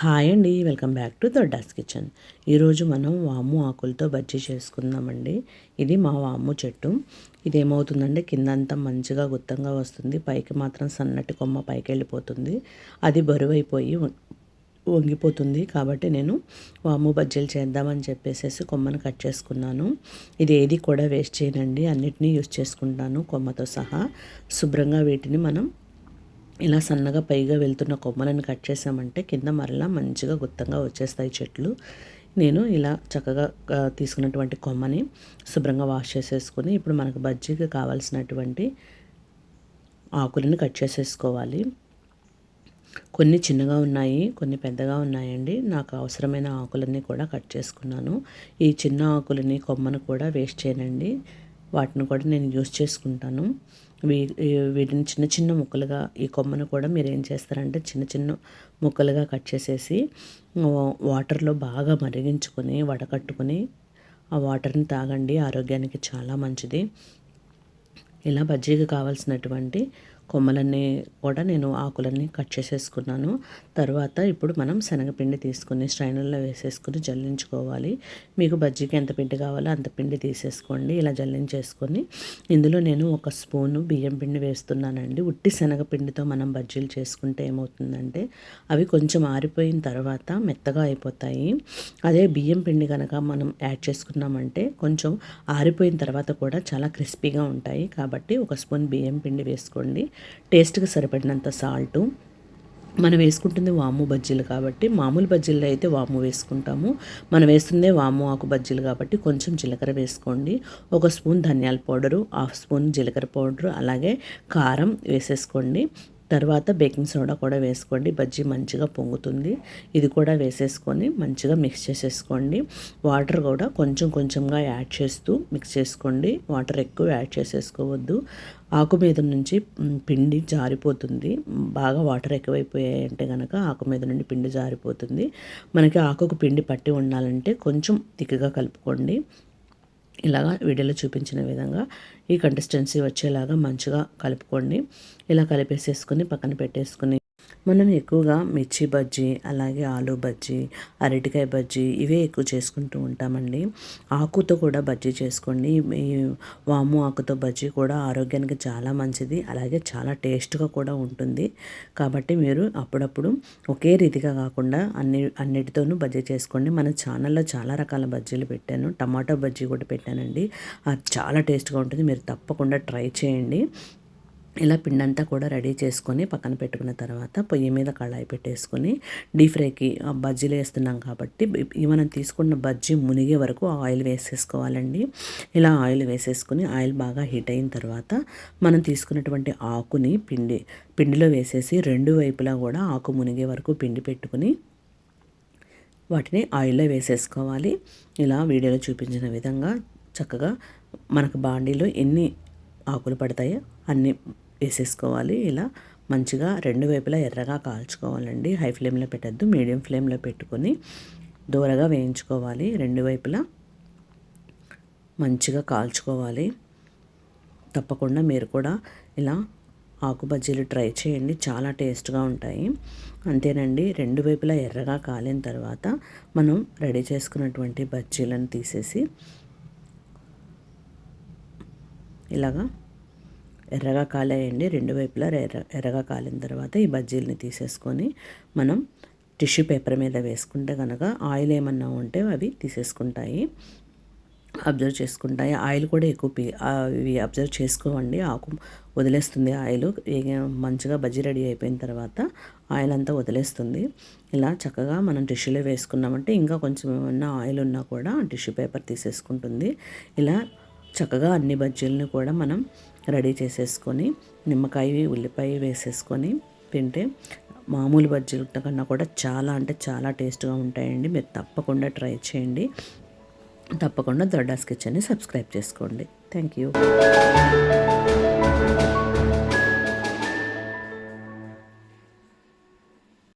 Hi అండి welcome back to Dodda's kitchen. ఈరోజు మనం వాము ఆకులతో బజ్జీ చేసుకుందామండి. ఇది మా వాము చెట్టు. ఇది ఏమవుతుందంటే కిందంతా మంచిగా గుత్తంగా వస్తుంది. పైకి మాత్రం సన్నటి కొమ్మ పైకి వెళ్ళిపోతుంది. అది బరువు అయిపోయి వంగిపోతుంది. కాబట్టి నేను వాము బజ్జీలు చేద్దామని చెప్పేసి కొమ్మను కట్ చేసుకున్నాను. ఇది ఏది కూడా వేస్ట్ చేయనండి. అన్నిటినీ యూస్ చేసుకుంటాను కొమ్మతో సహా. శుభ్రంగా వీటిని మనం ఇలా సన్నగా పైగా వెళ్తున్న కొమ్మలను కట్ చేసామంటే కింద మరలా మంచిగా గుత్తంగా వచ్చేస్తాయి చెట్లు. నేను ఇలా చక్కగా తీసుకున్నటువంటి కొమ్మని శుభ్రంగా వాష్ చేసేసుకొని ఇప్పుడు మనకు బజ్జీకి కావాల్సినటువంటి ఆకులను కట్ చేసేసుకోవాలి. కొన్ని చిన్నగా ఉన్నాయి కొన్ని పెద్దగా ఉన్నాయండి. నాకు అవసరమైన ఆకులన్నీ కూడా కట్ చేసుకున్నాను. ఈ చిన్న ఆకులని కొమ్మను కూడా వేస్ట్ చేయనండి. వాటిని కూడా నేను యూస్ చేసుకుంటాను. వీ వీటిని చిన్న చిన్న ముక్కలుగా ఈ కొమ్మను కూడా మీరు ఏం చేస్తారంటే చిన్న చిన్న ముక్కలుగా కట్ చేసేసి వాటర్లో బాగా మరిగించుకొని వడకట్టుకొని ఆ వాటర్ని తాగండి. ఆరోగ్యానికి చాలా మంచిది. ఇలా బజ్జీకి కావాల్సినటువంటి కొమ్మలన్నీ కూడా నేను ఆకులన్నీ కట్ చేసేసుకున్నాను. తర్వాత ఇప్పుడు మనం శనగపిండి తీసుకుని స్ట్రైనర్లో వేసేసుకుని జల్లించుకోవాలి. మీకు బజ్జీకి ఎంత పిండి కావాలో అంత పిండి తీసేసుకోండి. ఇలా జల్లించేసుకొని ఇందులో నేను ఒక స్పూను బియ్యం పిండి వేస్తున్నానండి. ఉట్టి శనగపిండితో మనం బజ్జీలు చేసుకుంటే ఏమవుతుందంటే అవి కొంచెం ఆరిపోయిన తర్వాత మెత్తగా అయిపోతాయి. అదే బియ్యం పిండి కనుక మనం యాడ్ చేసుకున్నామంటే కొంచెం ఆరిపోయిన తర్వాత కూడా చాలా క్రిస్పీగా ఉంటాయి. కాబట్టి ఒక స్పూన్ బియ్యం పిండి వేసుకోండి. టేస్ట్కి సరిపడినంత సాల్టు. మనం వేసుకుంటుంది వాము బజ్జీలు కాబట్టి మామూలు బజ్జీల్లో అయితే వాము వేసుకుంటాము. మనం వేస్తుందే వాము ఆకు బజ్జీలు కాబట్టి కొంచెం జీలకర్ర వేసుకోండి. ఒక స్పూన్ ధనియాల పౌడరు హాఫ్ స్పూన్ జీలకర్ర పౌడరు అలాగే కారం వేసేసుకోండి. తర్వాత బేకింగ్ సోడా కూడా వేసుకోండి. బజ్జీ మంచిగా పొంగుతుంది. ఇది కూడా వేసేసుకొని మంచిగా మిక్స్ చేసేసుకోండి. వాటర్ కూడా కొంచెం కొంచెంగా యాడ్ చేస్తూ మిక్స్ చేసుకోండి. వాటర్ ఎక్కువ యాడ్ చేసేసుకోవద్దు. ఆకు మీద నుంచి పిండి జారిపోతుంది. బాగా వాటర్ ఎక్కువైపోయాయంటే కనుక ఆకు మీద నుండి పిండి జారిపోతుంది. మనకి ఆకుకు పిండి పట్టి ఉండాలంటే కొంచెం తిక్కగా కలుపుకోండి. ఇలాగా వీడియోలో చూపించిన విధంగా ఈ కన్సిస్టెన్సీ వచ్చేలాగా మంచిగా కలుపుకోండి. ఇలా కలిపేసేసుకొని పక్కన పెట్టేసుకుని మనం ఎక్కువగా మిర్చి బజ్జీ అలాగే ఆలు బజ్జీ అరటికాయ బజ్జీ ఇవే ఎక్కువ చేసుకుంటూ ఉంటామండి. ఆకుతో కూడా బజ్జీ చేసుకోండి. ఈ వాము ఆకుతో బజ్జీ కూడా ఆరోగ్యానికి చాలా మంచిది అలాగే చాలా టేస్ట్గా కూడా ఉంటుంది. కాబట్టి మీరు అప్పుడప్పుడు ఒకే రీతిగా కాకుండా అన్ని అన్నిటితోనూ బజ్జీ చేసుకోండి. మన ఛానల్లో చాలా రకాల బజ్జీలు పెట్టాను. టమాటో బజ్జీ కూడా పెట్టానండి. అది చాలా టేస్ట్గా ఉంటుంది. మీరు తప్పకుండా ట్రై చేయండి. ఇలా పిండంతా కూడా రెడీ చేసుకొని పక్కన పెట్టుకున్న తర్వాత పొయ్యి మీద కళాయి పెట్టేసుకొని డీప్ ఫ్రైకి బజ్జీలు వేస్తున్నాం కాబట్టి మనం తీసుకున్న బజ్జీ మునిగే వరకు ఆయిల్ వేసేసుకోవాలండి. ఇలా ఆయిల్ వేసేసుకొని ఆయిల్ బాగా హీట్ అయిన తర్వాత మనం తీసుకున్నటువంటి ఆకుని పిండి పిండిలో వేసేసి రెండు వైపులా కూడా ఆకు మునిగే వరకు పిండి పెట్టుకుని వాటిని ఆయిల్లో వేసేసుకోవాలి. ఇలా వీడియోలో చూపించిన విధంగా చక్కగా మనకు బాండీలో ఎన్ని ఆకులు పడతాయో. అన్నీ వేసేసుకోవాలి. ఇలా మంచిగా రెండు వైపులా ఎర్రగా కాల్చుకోవాలండి. హై ఫ్లేమ్లో పెట్టద్దు. మీడియం ఫ్లేమ్లో పెట్టుకొని దూరగా వేయించుకోవాలి. రెండు వైపులా మంచిగా కాల్చుకోవాలి. తప్పకుండా మీరు కూడా ఇలా ఆకు బజ్జీలు ట్రై చేయండి. చాలా టేస్ట్గా ఉంటాయి. అంతేనండి. రెండు వైపులా ఎర్రగా కాలిన తర్వాత మనం రెడీ చేసుకున్నటువంటి బజ్జీలను తీసేసి ఇలాగా ఎర్రగా కాలేయండి. రెండు వైపులా ఎర్ర ఎర్రగా కాలిన తర్వాత ఈ బజ్జీలని తీసేసుకొని మనం టిష్యూ పేపర్ మీద వేసుకుంటే కనుక ఆయిల్ ఏమన్నా ఉంటే అవి తీసేసుకుంటాయి. అబ్జర్వ్ చేసుకుంటాయి. ఆయిల్ కూడా ఎక్కువ పీ ఇవి అబ్జర్వ్ చేసుకోవండి. ఆకు వదిలేస్తుంది ఆయిల్. మంచిగా బజ్జీ రెడీ అయిపోయిన తర్వాత ఆయిల్ అంతా వదిలేస్తుంది. ఇలా చక్కగా మనం టిష్యూలో వేసుకున్నామంటే ఇంకా కొంచెం ఏమన్నా ఆయిల్ ఉన్నా కూడా టిష్యూ పేపర్ తీసేసుకుంటుంది. ఇలా చక్కగా అన్ని బజ్జీలను కూడా మనం రెడీ చేసేసుకొని నిమ్మకాయ ఉల్లిపాయ వేసేసుకొని తింటే మామూలు బజ్జీలు కన్నా కూడా చాలా అంటే చాలా టేస్ట్గా ఉంటాయండి. మీరు తప్పకుండా ట్రై చేయండి. తప్పకుండా దొడ్డాస్ కిచెన్ని సబ్స్క్రైబ్ చేసుకోండి. Thank you